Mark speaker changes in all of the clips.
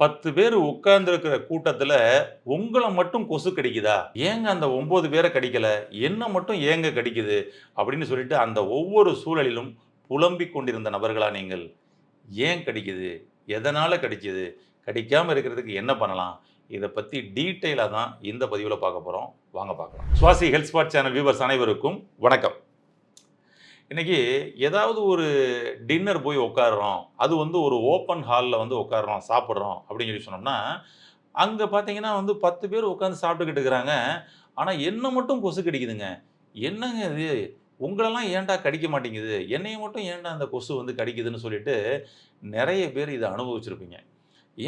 Speaker 1: பத்து பேர் உட்கார்ந்துருக்கிற கூட்டத்தில் உங்களை மட்டும் கொசு கடிக்குதா? ஏங்க அந்த ஒம்பது பேரை கடிக்கல? என்ன மட்டும் ஏங்க கடிக்குது? அப்படின்னு சொல்லிட்டு அந்த ஒவ்வொரு சூழலிலும் புலம்பிக் கொண்டிருந்த நபர்களா நீங்கள்? ஏன் கடிக்குது? எதனால் கடிக்குது? கடிக்காமல் இருக்கிறதுக்கு என்ன பண்ணலாம்? இதை பற்றி டீட்டெயிலாக தான் இந்த பதிவில் பார்க்க போகிறோம் வாங்க பார்க்கலாம். Swasi health spot channel viewers அனைவருக்கும் வணக்கம். இன்னைக்கு ஏதாவது ஒரு டின்னர் போய் உட்காடுறோம் அது வந்து ஒரு ஓப்பன் ஹாலில் வந்து உட்காடுறோம் சாப்பிட்றோம் அப்படின்னு சொல்லி சொன்னோம்னா அங்கே பார்த்தீங்கன்னா வந்து பத்து பேர் உட்காந்து சாப்பிட்டுக்கிட்டு இருக்கிறாங்க. ஆனால் என்ன மட்டும் கொசு கடிக்குதுங்க என்னங்க இது? உங்களெல்லாம் ஏன்டா கடிக்க மாட்டேங்குது? என்னையை மட்டும் ஏன்டா அந்த கொசு வந்து கடிக்குதுன்னு சொல்லிட்டு நிறைய பேர் இதை அனுபவிச்சிருப்பீங்க.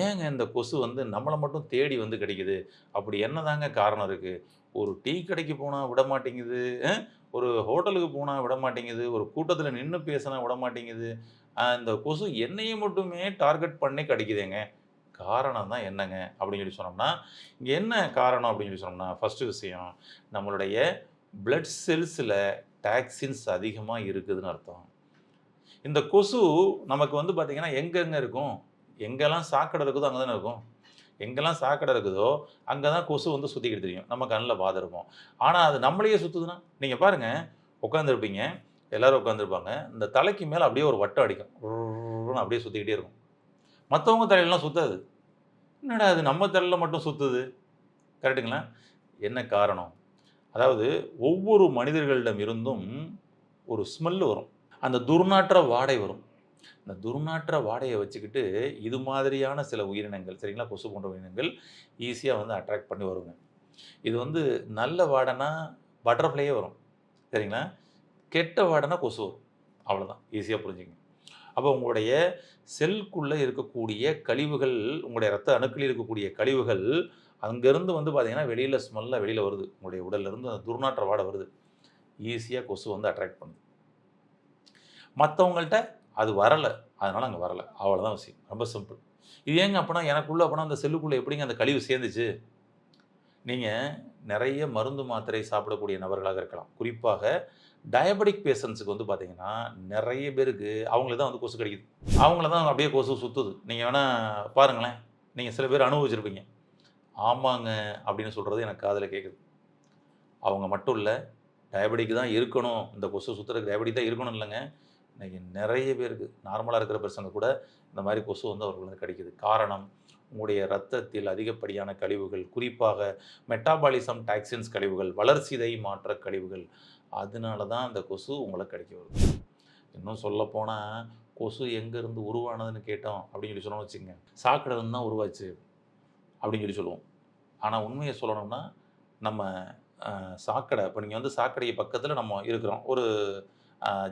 Speaker 1: ஏங்க இந்த கொசு வந்து நம்மளை மட்டும் தேடி வந்து கிடைக்குது? அப்படி என்னதாங்க காரணம் இருக்குது ஒரு டீ கடைக்கு போனால் விட மாட்டேங்குது ஒரு ஹோட்டலுக்கு போனால் விட மாட்டேங்குது ஒரு கூட்டத்தில் நின்று பேசினா விட மாட்டேங்குது. அந்த கொசு என்னையை மட்டுமே டார்கெட் பண்ணி கிடைக்குதுங்க. காரணம் தான் என்னங்க? அப்படின்னு சொல்லி சொன்னோம்னா இங்கே என்ன காரணம் அப்படின்னு சொல்லி சொன்னோம்னா ஃபஸ்ட்டு விஷயம் நம்மளுடைய பிளட் செல்ஸில் டாக்ஸின்ஸ் அதிகமாக இருக்குதுன்னு அர்த்தம். இந்த கொசு நமக்கு வந்து பார்த்திங்கன்னா எங்கெங்கே இருக்கும்? எங்கெல்லாம் சாக்கடை இருக்குதோ அங்கே தானே இருக்கும். எங்கெல்லாம் சாக்கடை இருக்குதோ அங்கே தான் கொசு வந்து சுற்றிக்கிட்டு தெரியும். நம்ம கண்ணில் பாதை ஆனால் அது நம்மளையே சுற்றுதுன்னா நீங்கள் பாருங்கள் உட்காந்துருப்பீங்க எல்லோரும் உட்காந்துருப்பாங்க இந்த தலைக்கு மேலே அப்படியே ஒரு வட்டம் அடிக்கும். அப்படியே சுற்றிக்கிட்டே இருக்கும். மற்றவங்க தலையிலலாம் சுற்றாது என்னடா அது நம்ம தலையில் மட்டும் சுற்றுது கரெக்டுங்களா என்ன காரணம்? அதாவது ஒவ்வொரு மனிதர்களிடம் இருந்தும் ஒரு ஸ்மெல் வரும். அந்த துர்நாற்ற வாடை வரும். இந்த துர்நாற்ற வாடையை வச்சுக்கிட்டு இது மாதிரியான சில உயிரினங்கள் சரிங்களா? கொசு போன்ற உயிரினங்கள் ஈஸியாக வந்து அட்ராக்ட் பண்ணி வருங்க. இது வந்து நல்ல வாடைனா பட்டர்ஃப்ளையே வரும் சரிங்களா? கெட்ட வாடைனா கொசு வரும் அவ்வளோதான் ஈஸியாக புரிஞ்சுங்க. அப்போ உங்களுடைய செல்குள்ளே இருக்கக்கூடிய கழிவுகள் உங்களுடைய ரத்த அணுக்களில் இருக்கக்கூடிய கழிவுகள் அங்கேருந்து வந்து பார்த்தீங்கன்னா வெளியில் ஸ்மெல்லாக வெளியில் வருது. உங்களுடைய உடல்லேருந்து அந்த துர்நாற்ற வாடை வருது. ஈஸியாக கொசு வந்து அட்ராக்ட் பண்ணுது. மற்றவங்கள்ட்ட அது வரலை. அதனால் அங்கே வரலை. அவ்வளோதான் விஷயம். ரொம்ப சிம்பிள் இது ஏங்க அப்படின்னா எனக்குள்ளே அப்படின்னா அந்த செல்லுக்குள்ளே எப்படிங்க அந்த கழிவு சேர்ந்துச்சு? நீங்கள் நிறைய மருந்து மாத்திரை சாப்பிடக்கூடிய நபர்களாக இருக்கலாம். குறிப்பாக டயபெட்டிக் பேஷண்ட்ஸுக்கு வந்து பார்த்தீங்கன்னா நிறைய பேருக்கு அவங்கள தான் வந்து கொசு கிடைக்குது. அவங்கள தான் அப்படியே கொசு சுற்றுது நீங்கள் வேணால் பாருங்களேன். நீங்கள் சில பேர் அனுபவிச்சிருப்பீங்க. ஆமாங்க அப்படின்னு சொல்கிறது எனக்கு காதில் கேட்குது அவங்க மட்டும் இல்லை டயபெட்டிக் தான் இருக்கணும். இந்த கொசு சுற்றுறதுக்கு டயபெட்டிக் தான் இருக்கணும் இல்லைங்க. இன்றைக்கி நிறைய பேருக்கு நார்மலாக இருக்கிற பர்சங்க கூட இந்த மாதிரி கொசு வந்து அவர்களுக்கு வந்து காரணம் உங்களுடைய ரத்தத்தில் அதிகப்படியான கழிவுகள் குறிப்பாக மெட்டாபாலிசம் டாக்ஸின்ஸ் கழிவுகள் வளர்சிதை மாற்ற கழிவுகள் அதனால தான் அந்த கொசு உங்களை கிடைக்க வருது. இன்னும் சொல்லப்போனால் கொசு எங்கேருந்து உருவானதுன்னு கேட்டோம் அப்படின்னு சொல்லி சொன்னோம்னு வச்சுங்க சாக்கடையிலேருந்து தான் உருவாச்சு அப்படின்னு சொல்லி சொல்லுவோம். ஆனால் உண்மையை சொல்லணும்னா நம்ம சாக்கடை இப்போ நீங்கள் வந்து சாக்கடை பக்கத்தில் நம்ம இருக்கிறோம். ஒரு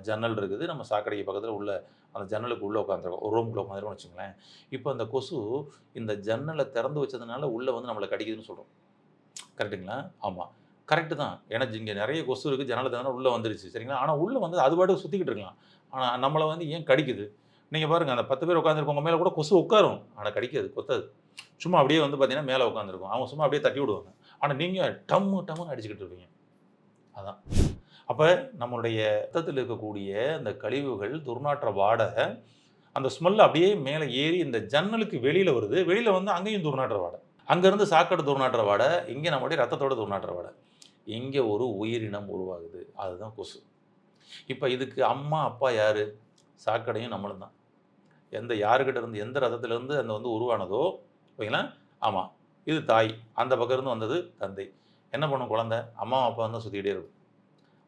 Speaker 1: ஜன்னல் இருக்குது. நம்ம சாக்கடைக்கு பக்கத்தில் உள்ள அந்த ஜன்னலுக்கு உள்ளே உட்காந்துருக்கோம் ஒரு ரூம்குள்ளே உட்காந்துருக்கோம்னு வச்சுங்களேன் இப்போ அந்த கொசு இந்த ஜன்னலை திறந்து வச்சதுனால உள்ளே வந்து நம்மளை கடிக்குதுன்னு சொல்கிறோம் கரெக்டுங்களா ஆமாம் கரெக்டு தான். ஏன்னா இங்கே நிறைய கொசு இருக்குது ஜன்னலை தானே உள்ளே வந்துருச்சு. சரிங்களா? ஆனால் உள்ளே வந்து அது பாட்டுக்கு சுற்றிக்கிட்டு இருக்கலாம். ஆனால் நம்மளை வந்து ஏன் கடிக்குது? நீங்கள் பாருங்கள் அந்த பத்து பேர் உட்காந்துருக்கவங்க மேலே கூட கொசு உட்காரும். ஆனால் கடிக்காது கொத்தாது. சும்மா அப்படியே வந்து பார்த்தீங்கன்னா மேலே உட்காந்துருக்கும் அவங்க சும்மா அப்படியே தட்டி விடுவாங்க. ஆனால் நீங்கள் டம்மு டம்முன்னு அடிச்சுக்கிட்டு இருப்பீங்க. அதான். அப்போ நம்மளுடைய ரத்தத்தில் இருக்கக்கூடிய அந்த கழிவுகள் துர்நாற்ற வாடை அந்த ஸ்மெல் அப்படியே மேலே ஏறி இந்த ஜன்னலுக்கு வெளியில் வருது. வெளியில் வந்து அங்கேயும் துர்நாற்ற வாடை. அங்கேருந்து சாக்கடை துர்நாற்ற வாடை இங்கே நம்மளுடைய ரத்தத்தோட துர்நாற்ற வாடை. இங்கே ஒரு உயிரினம் உருவாகுது. அதுதான் கொசு. இப்போ இதுக்கு அம்மா அப்பா யார்? சாக்கடையும் நம்மளும் தான். எந்த யாருக்கிட்ட இருந்து எந்த ரதத்துலேருந்து அந்த வந்து உருவானதோ ஓகேங்களா ஆமாம் இது தாய். அந்த பக்கம் இருந்து வந்தது தந்தை. என்ன பண்ணும் குழந்தை? அம்மா அப்பா வந்து சுற்றிக்கிட்டே இருக்கும்.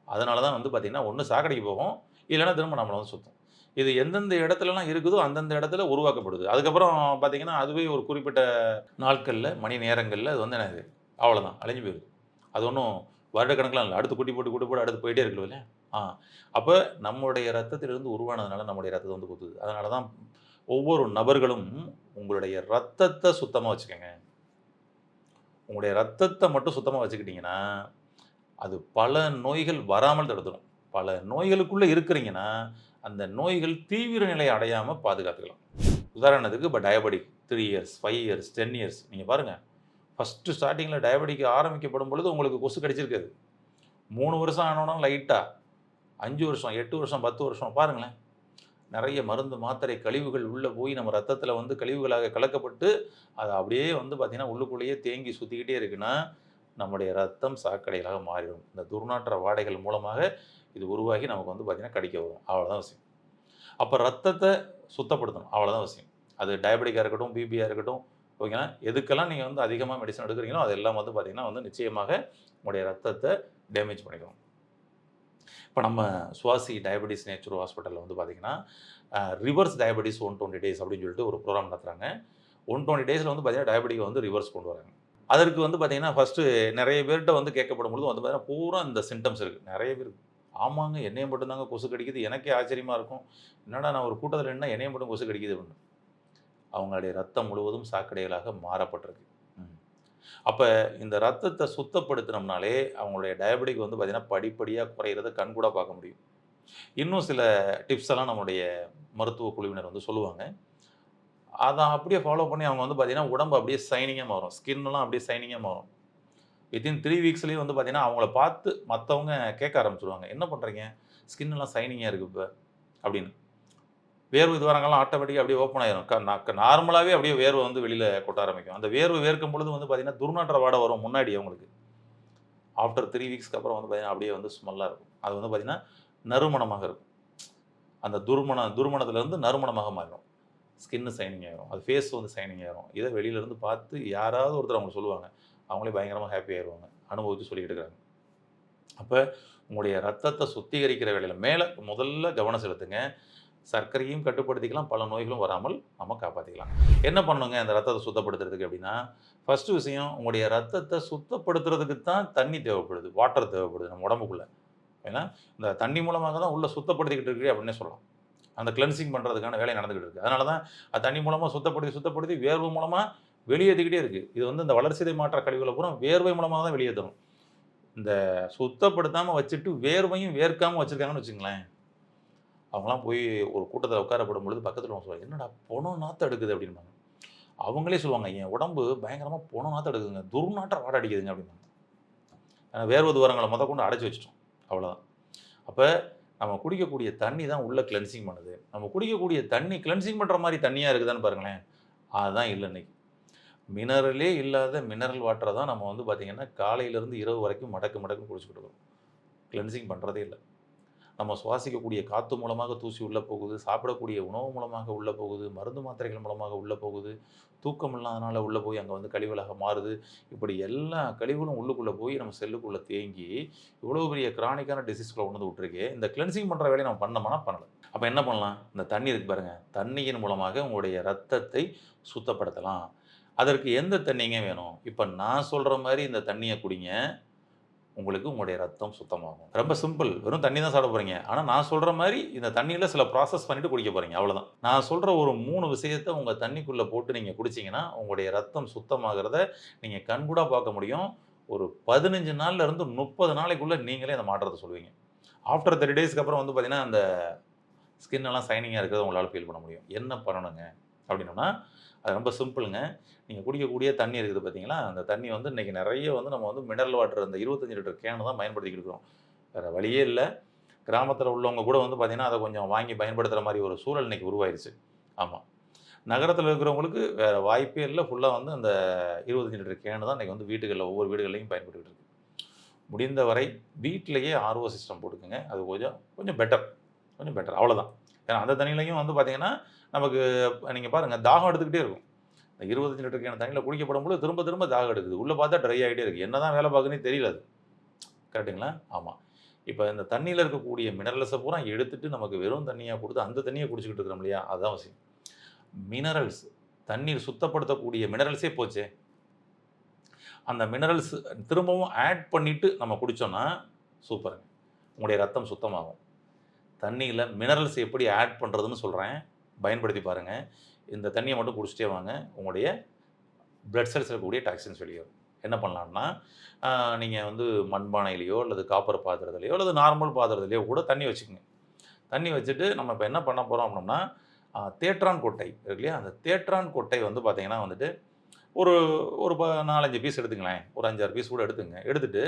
Speaker 1: அதனால தான் வந்து பார்த்திங்கன்னா ஒன்று சாக்கடைக்கு போகும் இல்லைன்னா திரும்ப நம்மளை வந்து சுற்றும் இது எந்தெந்த இடத்துலலாம் இருக்குதோ அந்தந்த இடத்துல உருவாக்கப்படுது. அதுக்கப்புறம் பார்த்திங்கன்னா அதுவே ஒரு குறிப்பிட்ட நாட்களில் மணி நேரங்களில் அது வந்து எனக்கு அவ்வளோதான் அழிஞ்சு போயிடுது அது ஒன்றும் வருடக்கணக்கெலாம் இல்லை. அடுத்து குட்டி போட்டு குட்டி போட்டு அடுத்து போயிட்டே இருக்கல இல்லையா? ஆ. அப்போ நம்மளுடைய ரத்தத்திலிருந்து உருவானதுனால நம்முடைய ரத்தத்தை வந்து குத்துது. அதனால தான் ஒவ்வொரு நபர்களும் உங்களுடைய ரத்தத்தை சுத்தமாக வச்சுக்கோங்க. உங்களுடைய ரத்தத்தை மட்டும் சுத்தமாக வச்சுக்கிட்டிங்கன்னா அது பல நோய்கள் வராமல் தடுத்துடும். பல நோய்களுக்குள்ளே இருக்கிறீங்கன்னா அந்த நோய்கள் தீவிர நிலை அடையாமல் பாதுகாத்துக்கலாம். உதாரணத்துக்கு இப்போ diabetic three years five years ten years நீங்கள் பாருங்கள் ஃபஸ்ட்டு ஸ்டார்டிங்கில் டயபெட்டிக் ஆரம்பிக்கப்படும் பொழுது உங்களுக்கு கொசு கிடச்சிருக்காது. மூணு வருஷம் ஆனோன்னா லைட்டாக அஞ்சு வருஷம் எட்டு வருஷம் பத்து வருஷம் பாருங்களேன். நிறைய மருந்து மாத்திரை கழிவுகள் உள்ளே போய் நம்ம ரத்தத்தில் வந்து கழிவுகளாக கலக்கப்பட்டு அது அப்படியே வந்து பார்த்திங்கன்னா உள்ளுக்குள்ளேயே தேங்கி சுற்றிக்கிட்டே இருக்குன்னா நம்முடைய ரத்தம் சாக்கடைகளாக மாறிடும் இந்த துர்நாற்ற வாடைகள் மூலமாக இது உருவாகி நமக்கு வந்து பார்த்திங்கன்னா கடிக்க வரும். அவ்வளோதான் விஷயம். அப்போ ரத்தத்தை சுத்தப்படுத்தணும். அவ்வளோதான் விஷயம். அது டயபெட்டிக்காக இருக்கட்டும் பிபியாக இருக்கட்டும் ஓகேங்களா? எதுக்கெல்லாம் நீங்கள் வந்து அதிகமாக மெடிசன் எடுக்கிறீங்களோ அதெல்லாம் வந்து பார்த்திங்கன்னா வந்து நிச்சயமாக உங்களுடைய ரத்தத்தை டேமேஜ் பண்ணிக்கணும் இப்போ நம்ம சுவாசி டயபெட்டிஸ் நேச்சுரல் ஹாஸ்பிட்டலில் வந்து பார்த்திங்கன்னா reverse diabetes one twenty days அப்படின்னு சொல்லிட்டு ஒரு ப்ரோக்ராம் நடத்துகிறாங்க ஒன் டுவெண்ட்டி டேஸில் வந்து பார்த்திங்கன்னா டயபெட்டிக்கை வந்து ரிவர்ஸ் கொண்டு வராங்க. அதற்கு வந்து பார்த்திங்கன்னா ஃபஸ்ட்டு நிறைய பேர்கிட்ட வந்து கேட்கப்படும் பொழுது வந்து பார்த்தீங்கன்னா பூரா இந்த சிம்டம்ஸ் இருக்குது நிறைய பேர் ஆமாங்க என்னையை மட்டும்தாங்க கொசு கடிக்குது. எனக்கே ஆச்சரியமாக இருக்கும். என்னடா நான் ஒரு கூட்டத்தில் என்ன என்னையை மட்டும் கொசு கடிக்குது அப்படின்னு. அவங்களுடைய ரத்தம் முழுவதும் சாக்கடைகளாக மாறப்பட்டிருக்கு. அப்போ இந்த ரத்தத்தை சுத்தப்படுத்தினோம்னாலே அவங்களுடைய டயபெட்டிக் வந்து பார்த்திங்கன்னா படிப்படியாக குறையிறத கண்கூட பார்க்க முடியும். இன்னும் சில டிப்ஸ் எல்லாம் நம்மளுடைய மருத்துவ குழுவினர் வந்து சொல்லுவாங்க. அதை அப்படியே ஃபாலோ பண்ணி அவங்க வந்து பார்த்தீங்கன்னா உடம்பு அப்படியே சைனிங்காக மாறும். ஸ்கின்லாம் அப்படியே சைனிங்காக மாறும். வித்தின் த்ரீ வீக்ஸ்லேயும் வந்து பார்த்தீங்கன்னா அவங்கள பார்த்து மற்றவங்க கேட்க ஆரம்பிச்சிடுவாங்க என்ன பண்ணுறீங்க ஸ்கின்னெல்லாம் சைனிங்காக இருக்குது இப்போ. அப்படின்னு. வேர்வை துவாரங்கள்லாம் ஆட்டோமேட்டிக்காக அப்படியே ஓப்பன் ஆயிரும். நார்மலாகவே அப்படியே வேர்வை வந்து வெளியில் கொட்ட ஆரம்பிக்கும். அந்த வேர்வை வேர்க்கும் பொழுது வந்து பார்த்தீங்கன்னா துர்நாற்ற வாடை வரும் முன்னாடி அவங்களுக்கு. ஆஃப்டர் த்ரீ வீக்ஸ்க்கு அப்புறம் வந்து பார்த்தீங்கன்னா அப்படியே வந்து ஸ்மெல்லாக இருக்கும். அது வந்து பார்த்திங்கன்னா நறுமணமாக இருக்கும். அந்த துர்மண துர்மணத்துலேருந்து நறுமணமாக மாறிடும் ஸ்கின்னு சைனிங் ஆயிரும். அது ஃபேஸ் வந்து சைனிங் ஆயிரும். இதை வெளியிலேருந்து பார்த்து யாராவது ஒருத்தர் அவங்க சொல்லுவாங்க. அவங்களே பயங்கரமாக ஹாப்பி ஆயிடுவாங்க அனுபவித்து சொல்லிக்கிட்டு இருக்கிறாங்க அப்போ உங்களுடைய ரத்தத்தை சுத்திகரிக்கிற வேலையில் மேலே முதல்ல கவனம் செலுத்துங்க. சர்க்கரையும் கட்டுப்படுத்திக்கலாம். பல நோய்களும் வராமல் நம்ம காப்பாற்றிக்கலாம் என்ன பண்ணுங்க அந்த ரத்தத்தை சுத்தப்படுத்துறதுக்கு அப்படின்னா ஃபஸ்ட்டு விஷயம் உங்களுடைய ரத்தத்தை சுத்தப்படுத்துறதுக்கு தான் தண்ணி தேவைப்படுது. வாட்டர் தேவைப்படுது நம்ம உடம்புக்குள்ளே. ஏன்னா இந்த தண்ணி மூலமாக தான் உள்ளே சுத்தப்படுத்திக்கிட்டு இருக்கு அப்படின்னே சொல்லலாம். அந்த கிளென்சிங் பண்ணுறதுக்கான வேலை நடந்துக்கிட்டு இருக்குது அதனால தான் அது தண்ணி மூலமாக சுத்தப்படுத்தி சுத்தப்படுத்தி வேர்வை மூலமாக வெளியேற்றிக்கிட்டே இருக்குது இது வந்து இந்த வளர்ச்சிதை மாற்ற கழிவுகளை பூரா வேர்வை மூலமாக தான் வெளியேற்றணும் இந்த சுத்தப்படுத்தாமல் வச்சுட்டு வேர்வையும் வேர்க்காமல் வச்சுருக்காங்கன்னு வச்சுங்களேன் அவங்களாம் போய் ஒரு கூட்டத்தில் உட்காரப்படும் பொழுது பக்கத்தில் சொல்லுவாங்க என்னடா பொணம் நாற்று எடுக்குது அப்படின்பாங்க அவங்களே சொல்லுவாங்க என் உடம்பு பயங்கரமாக பொணம் நாற்று எடுக்குதுங்க. துர்நாற்றம் வாட அடிக்குதுங்க அப்படிம்பாங்க. வேர்வை துவாரங்களை முத கொண்டு அடைச்சி வச்சிட்டோம். அவ்வளோதான் அப்போ நம்ம குடிக்கக்கூடிய தண்ணி தான் உள்ளே கிளென்சிங் பண்ணுது. நம்ம குடிக்கக்கூடிய தண்ணி கிளென்சிங் பண்ணுற மாதிரி தண்ணியாக இருக்குதான்னு பாருங்களேன். அதுதான் இல்லை இன்னைக்கு. மினரலே இல்லாத மினரல் வாட்டரை தான் நம்ம வந்து பார்த்திங்கன்னா காலையிலேருந்து இரவு வரைக்கும் மடக்கு மடக்கு குடிச்சுக்கிட்டு இருக்கோம். கிளென்சிங் பண்ணுறதே இல்லை. நம்ம சுவாசிக்கக்கூடிய காற்று மூலமாக தூசி உள்ளே போகுது சாப்பிடக்கூடிய உணவு மூலமாக உள்ளே போகுது மருந்து மாத்திரைகள் மூலமாக உள்ளே போகுது தூக்கம் இல்லாதனால உள்ளே போய் அங்கே வந்து கழிவுகளாக மாறுது. இப்படி எல்லா கழிவுகளும் உள்ளுக்குள்ளே போய் நம்ம செல்லுக்குள்ளே தேங்கி இவ்வளோ பெரிய கிரானிக்கான டிசீஸ்களை கொண்டு வந்து விட்டுருக்கே. இந்த கிளென்சிங் பண்ணுற வேலையை நம்ம பண்ணோம்னா பண்ணலை. அப்போ என்ன பண்ணலாம்? இந்த தண்ணி இருக்கு பாருங்கள் தண்ணியின் மூலமாக உங்களுடைய ரத்தத்தை சுத்தப்படுத்தலாம். அதற்கு எந்த தண்ணிங்க வேணும்? இப்போ நான் சொல்கிற மாதிரி இந்த தண்ணியை குடிங்க. உங்களுக்கு உங்களுடைய ரத்தம் சுத்தமாகும். ரொம்ப சிம்பிள் வெறும் தண்ணி தான் சாப்பிட போகிறீங்க ஆனால் நான் சொல்கிற மாதிரி இந்த தண்ணியில் சில ப்ராசஸ் பண்ணிவிட்டு குடிக்க போகிறீங்க அவ்வளோதான் நான் சொல்கிற ஒரு மூணு விஷயத்தை உங்கள் தண்ணிக்குள்ளே போட்டு நீங்கள் குடிச்சிங்கன்னா உங்களுடைய ரத்தம் சுத்தமாகிறத நீங்கள் கண்கூடாக பார்க்க முடியும். ஒரு பதினஞ்சு நாள்லேருந்து முப்பது நாளைக்குள்ளே நீங்களே அந்த மாற்றத்தை சொல்லுவீங்க ஆஃப்டர் த்ரீ டேஸ்க்கு அப்புறம் வந்து பார்த்திங்கன்னா அந்த ஸ்கின் எல்லாம் சைனிங்காக இருக்கிறத உங்களால் ஃபீல் பண்ண முடியும். என்ன பண்ணணுங்க? அப்படின்னோம்னா அது ரொம்ப சிம்பிளுங்க. நீங்கள் குடிக்கக்கூடிய தண்ணி இருக்குது பார்த்தீங்களா அந்த தண்ணி வந்து இன்றைக்கி நிறைய வந்து நம்ம வந்து மினரல் வாட்டர் அந்த இருபத்தஞ்சி லிட்டர் கேனு தான் பயன்படுத்திக்கிட்டு இருக்கிறோம். வேறு வழியே இல்லை. கிராமத்தில் உள்ளவங்க கூட வந்து பார்த்திங்கன்னா அதை கொஞ்சம் வாங்கி பயன்படுத்துகிற மாதிரி ஒரு சூழல் இன்றைக்கி உருவாயிருச்சு. ஆமாம் நகரத்தில் இருக்கிறவங்களுக்கு வேறு வாய்ப்பே இல்லை. ஃபுல்லாக வந்து அந்த இருபத்தஞ்சி லிட்டர் கேனு தான் இன்றைக்கி வந்து வீட்டுகளில் ஒவ்வொரு வீடுகள்லையும் பயன்பட்டுக்கிட்டு இருக்குது முடிந்த வரை வீட்டிலேயே ஆர்ஓ சிஸ்டம் போட்டுக்குங்க. அது கொஞ்சம் கொஞ்சம் பெட்டர் கொஞ்சம் பெட்டர் அவ்வளோதான் ஏன்னா அந்த தண்ணியிலையும் வந்து பார்த்தீங்கன்னா நமக்கு நீங்கள் பாருங்கள் தாகம் எடுத்துக்கிட்டே இருக்கும். இந்த இருபத்தஞ்சு லிட்டருக்கான தண்ணியில் குடிக்கப்படும் போது திரும்ப திரும்ப தாகம் எடுக்குது. உள்ளே பார்த்தா ட்ரை ஆகிட்டே இருக்குது என்ன தான் வேலை பார்க்குன்னு தெரியல அது. கரெக்டுங்களா ஆமாம் இப்போ இந்த தண்ணியில் இருக்கக்கூடிய மினரல்ஸை பூரா எடுத்துட்டு நமக்கு வெறும் தண்ணியாக கொடுத்து அந்த தண்ணியை குடிச்சிக்கிட்டு இருக்கிறோம் இல்லையா? அதுதான் அவசியம். மினரல்ஸ் தண்ணீர் சுத்தப்படுத்தக்கூடிய மினரல்ஸே போச்சே? அந்த மினரல்ஸ் திரும்பவும் ஆட் பண்ணிவிட்டு நம்ம குடித்தோன்னா சூப்பருங்க உங்களுடைய ரத்தம் சுத்தமாகும். தண்ணியில் மினரல்ஸ் எப்படி ஆட் பண்ணுறதுன்னு சொல்கிறேன் பயன்படுத்தி பாருங்கள் இந்த தண்ணியை மட்டும் குடிச்சிட்டே வாங்க. உங்களுடைய பிளட் செல்ஸ் இருக்கக்கூடிய டாக்ஸின்ஸ் வெளியேறும் என்ன பண்ணலாம்னா நீங்கள் வந்து மண்பானையிலையோ அல்லது காப்பர் பாத்திரத்துலையோ அல்லது நார்மல் பாத்திரத்துலையோ கூட தண்ணி வச்சுக்கோங்க. தண்ணி வச்சுட்டு நம்ம இப்போ என்ன பண்ண போகிறோம் அப்படின்னா தேற்றான் கொட்டை இருக்கு இல்லையா? அந்த தேற்றான் கொட்டை வந்து பார்த்திங்கன்னா வந்துட்டு ஒரு ஒரு ப நாலஞ்சு பீஸ் எடுத்துங்களேன். ஒரு அஞ்சாறு பீஸ் கூட எடுத்துங்க. எடுத்துகிட்டு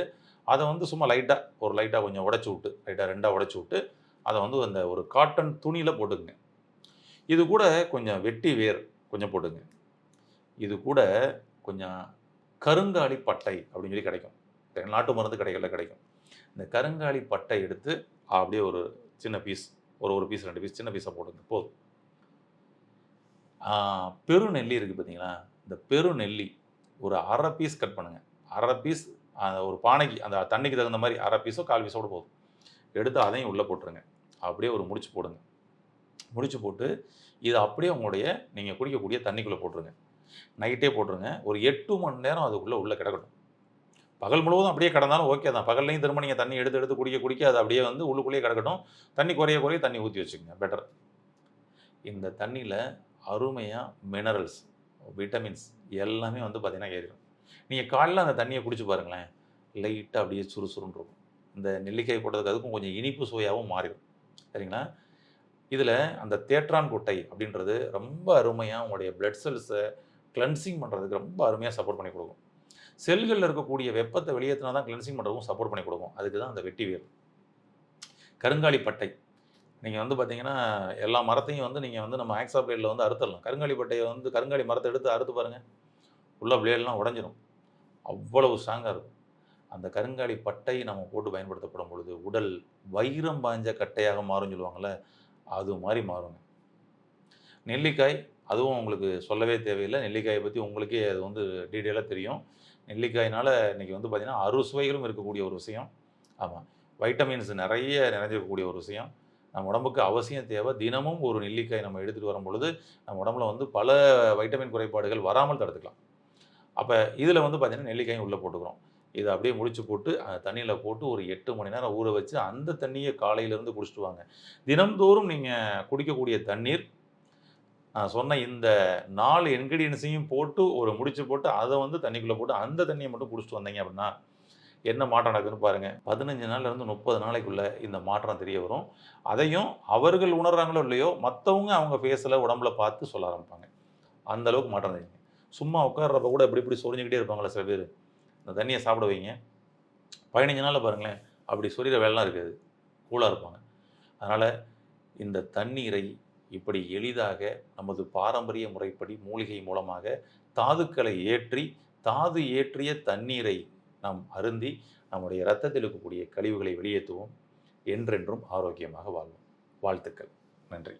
Speaker 1: அதை வந்து சும்மா லைட்டாக ஒரு லைட்டாக கொஞ்சம் உடச்சி விட்டு லைட்டாக ரெண்டாக உடச்சி விட்டு அதை வந்து அந்த ஒரு காட்டன் துணியில் போட்டுங்க இது கூட கொஞ்சம் வெட்டி வேர் கொஞ்சம் போட்டுங்க இது கூட கொஞ்சம் கருங்காலி பட்டை அப்படின்னு சொல்லி கிடைக்கும். நாட்டு மருந்து கடைகளில் கிடைக்கும். இந்த கருங்காலி பட்டை எடுத்து அப்படியே ஒரு சின்ன பீஸ் ஒரு ஒரு பீஸ் ரெண்டு பீஸ் சின்ன பீஸாக போடுங்க போதும். பெருநெல்லி இருக்குது பார்த்தீங்களா இந்த பெருநெல்லி ஒரு அரை பீஸ் கட் பண்ணுங்கள் அரை பீஸ் ஒரு பானைக்கு அந்த தண்ணிக்கு தகுந்த மாதிரி அரை பீஸோ கால் பீஸோட போதும். எடுத்து அதையும் உள்ளே போட்டுருங்க. அப்படியே ஒரு முடிச்சு போடுங்க. முடிச்சு போட்டு இதை அப்படியே உங்களுடைய நீங்கள் குடிக்கக்கூடிய தண்ணிக்குள்ளே போட்டுருங்க. நைட்டே போட்டுருங்க. ஒரு எட்டு மணி நேரம் அதுக்குள்ளே உள்ளே கிடக்கட்டும். பகல் முழுவதும் அப்படியே கிடந்தாலும் ஓகே தான். பகல்லையும் திரும்ப நீங்கள் தண்ணி எடுத்து எடுத்து குடிக்க குடிக்க அது அப்படியே வந்து உள்ளுக்குள்ளேயே கிடக்கட்டும். தண்ணி குறைய குறைய தண்ணி ஊற்றி வச்சுக்கோங்க. பெட்டர் இந்த தண்ணியில் அருமையாக மினரல்ஸ் விட்டமின்ஸ் எல்லாமே வந்து பார்த்தீங்கன்னா ஏறிடும். நீங்கள் காலையில் அந்த தண்ணியை குடிச்சு பாருங்களேன். லைட்டாக அப்படியே சுறுசுறுன்னு இருக்கும். இந்த நெல்லிக்காய் போட்டதுக்கு அதுக்கும் கொஞ்சம் இனிப்பு சுவையாகவும் மாறிடும். சரிங்களா? இதில் அந்த தேற்றான் கொட்டை அப்படின்றது ரொம்ப அருமையாக உங்களுடைய பிளட் செல்ஸை கிளென்சிங் பண்ணுறதுக்கு ரொம்ப அருமையாக சப்போர்ட் பண்ணி கொடுக்கும். செல்களில் இருக்கக்கூடிய வெப்பத்தை வெளியேற்றினா தான் கிளென்சிங் பண்ணுறதுக்கும் சப்போர்ட் பண்ணி கொடுக்கும். அதுக்கு தான் அந்த வெட்டி வேர். கருங்காலி பட்டை. நீங்கள் வந்து பார்த்தீங்கன்னா எல்லா மரத்தையும் வந்து நீங்கள் வந்து நம்ம ஆக்ஸா பிளேடில் வந்து அறுத்துடலாம். கருங்காலி பட்டையை வந்து கருங்காலி மரத்தை எடுத்து அறுத்து பாருங்கள் உள்ள பிளேடெலாம் உடஞ்சிரும். அவ்வளவு ஸ்ட்ராங்காக இருக்கும். அந்த கருங்காலி பட்டை நம்ம போட்டு பயன்படுத்தப்படும் பொழுது உடல் வைரம் பாய்ஞ்ச கட்டையாக மாறும்னு சொல்லுவாங்கள்ல அது மாதிரி மாறுங்க. நெல்லிக்காய் அதுவும் உங்களுக்கு சொல்லவே தேவையில்லை. நெல்லிக்காயை பற்றி உங்களுக்கே அது வந்து டீட்டெயிலாக தெரியும். நெல்லிக்காயினால் இன்றைக்கி வந்து பார்த்திங்கன்னா அறுசுவைகளும் இருக்கக்கூடிய ஒரு விஷயம். ஆமாம் வைட்டமின்ஸ் நிறைய நிறைஞ்சிருக்கக்கூடிய ஒரு விஷயம். நம்ம உடம்புக்கு அவசியம் தேவை. தினமும் ஒரு நெல்லிக்காய் நம்ம எடுத்துகிட்டு வரும் பொழுது நம்ம உடம்புல வந்து பல வைட்டமின் குறைபாடுகள் வராமல் தடுத்துக்கலாம். அப்போ இதில் வந்து பார்த்திங்கன்னா நெல்லிக்காயும் உள்ளே போட்டுக்கிறோம். இதை அப்படியே முடிச்சு போட்டு தண்ணியில் போட்டு ஒரு எட்டு மணி நேரம் ஊற வச்சு அந்த தண்ணியை காலையிலேருந்து குடிச்சிட்டு வாங்க தினம்தோறும் நீங்கள் குடிக்கக்கூடிய தண்ணீர் நான் சொன்ன இந்த நாலு இன்க்ரீடியன்ஸையும் போட்டு ஒரு முடிச்சு போட்டு அதை வந்து தண்ணிக்குள்ளே போட்டு அந்த தண்ணியை மட்டும் குடிச்சிட்டு வந்தீங்க அப்படின்னா என்ன மாற்றம் நடக்குதுன்னு பாருங்கள் பதினஞ்சு நாள்லேருந்து முப்பது நாளைக்குள்ளே இந்த மாற்றம் தெரிய வரும். அதையும் அவர்கள் உணர்கிறாங்களோ இல்லையோ மற்றவங்க அவங்க ஃபேஸில் உடம்புல பார்த்து சொல்ல ஆரம்பிப்பாங்க. அந்தளவுக்கு மாற்றம் தெரியுங்க சும்மா உட்கார்றப்ப கூட இப்படி இப்படி சொரிஞ்சுக்கிட்டே இருப்பாங்களே சில பேர். இந்த தண்ணியை சாப்பிட வைங்க. பதினஞ்சு நாளில் பாருங்களேன் அப்படி சொரிகிற வேலைலாம் இருக்காது. கூலாக இருப்பாங்க. அதனால் இந்த தண்ணீரை இப்படி எளிதாக நமது பாரம்பரிய முறைப்படி மூலிகை மூலமாக தாதுக்களை ஏற்றி தாது ஏற்றிய தண்ணீரை நாம் அருந்தி நம்முடைய இரத்தத்தில் இருக்கக்கூடிய கழிவுகளை வெளியேற்றுவோம். என்றென்றும் ஆரோக்கியமாக வாழ்வோம். வாழ்த்துக்கள். நன்றி.